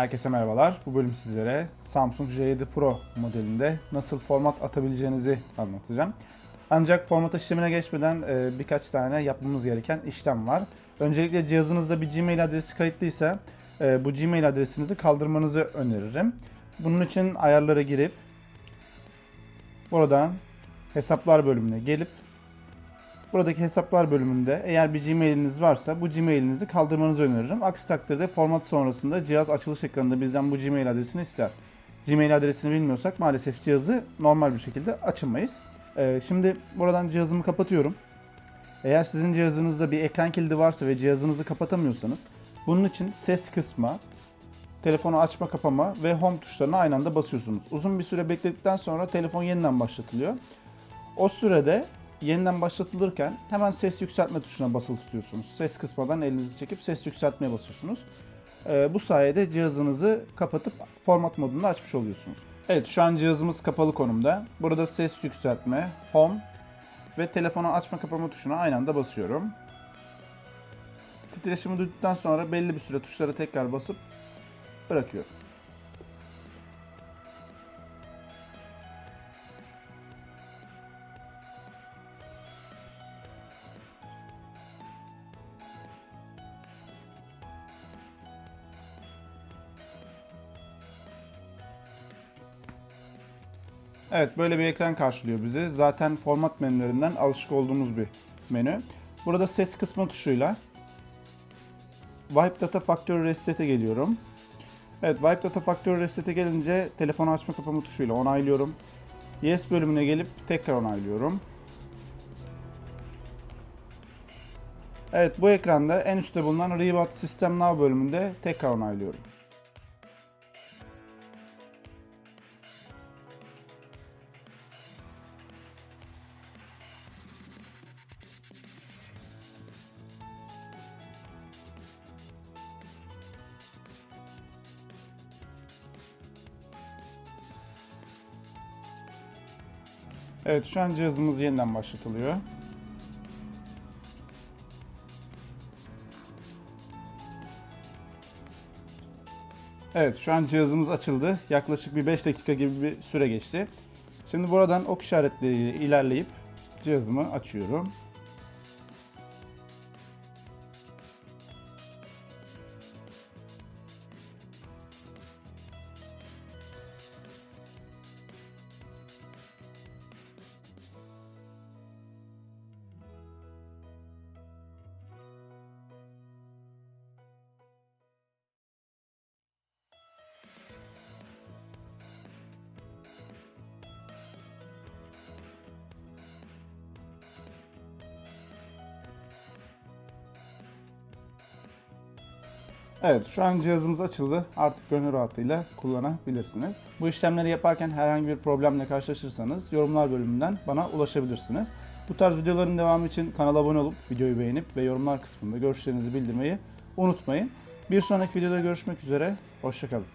Herkese merhabalar. Bu bölüm sizlere Samsung J7 Pro modelinde nasıl format atabileceğinizi anlatacağım. Ancak format işlemine geçmeden e, birkaç tane yapmamız gereken işlem var. Öncelikle cihazınızda bir Gmail adresi kayıtlıysa e, bu Gmail adresinizi kaldırmanızı öneririm. Bunun için ayarlara girip buradan hesaplar bölümüne gelip Buradaki hesaplar bölümünde eğer bir Gmail'iniz varsa bu Gmail'inizi kaldırmanızı öneririm. Aksi takdirde format sonrasında cihaz açılış ekranında bizden bu Gmail adresini ister. Gmail adresini bilmiyorsak maalesef cihazı normal bir şekilde açamayız. Ee, şimdi buradan cihazımı kapatıyorum. Eğer sizin cihazınızda bir ekran kilidi varsa ve cihazınızı kapatamıyorsanız bunun için ses kısma, telefonu açma kapama ve home tuşlarına aynı anda basıyorsunuz. Uzun bir süre bekledikten sonra telefon yeniden başlatılıyor. O sürede yeniden başlatılırken hemen ses yükseltme tuşuna basılı tutuyorsunuz. Ses kısmadan elinizi çekip ses yükseltmeye basıyorsunuz. Ee, bu sayede cihazınızı kapatıp format modunu açmış oluyorsunuz. Evet şu an cihazımız kapalı konumda. Burada ses yükseltme, home ve telefonu açma kapama tuşuna aynı anda basıyorum. Titreşimi duyduktan sonra belli bir süre tuşlara tekrar basıp bırakıyorum. Evet böyle bir ekran karşılıyor bizi. Zaten format menülerinden alışık olduğumuz bir menü. Burada ses kısmı tuşuyla Wipe Data Factory Reset'e geliyorum. Evet Wipe Data Factory Reset'e gelince telefonu açma kapama tuşuyla onaylıyorum. Yes bölümüne gelip tekrar onaylıyorum. Evet bu ekranda en üstte bulunan Reboot System Now bölümünde tekrar onaylıyorum. Evet şu an cihazımız yeniden başlatılıyor. Evet şu an cihazımız açıldı. Yaklaşık bir 5 dakika gibi bir süre geçti. Şimdi buradan ok işaretleriyle ilerleyip cihazımı açıyorum. Evet şu an cihazımız açıldı. Artık gönül rahatlığıyla kullanabilirsiniz. Bu işlemleri yaparken herhangi bir problemle karşılaşırsanız yorumlar bölümünden bana ulaşabilirsiniz. Bu tarz videoların devamı için kanala abone olup videoyu beğenip ve yorumlar kısmında görüşlerinizi bildirmeyi unutmayın. Bir sonraki videoda görüşmek üzere. Hoşçakalın.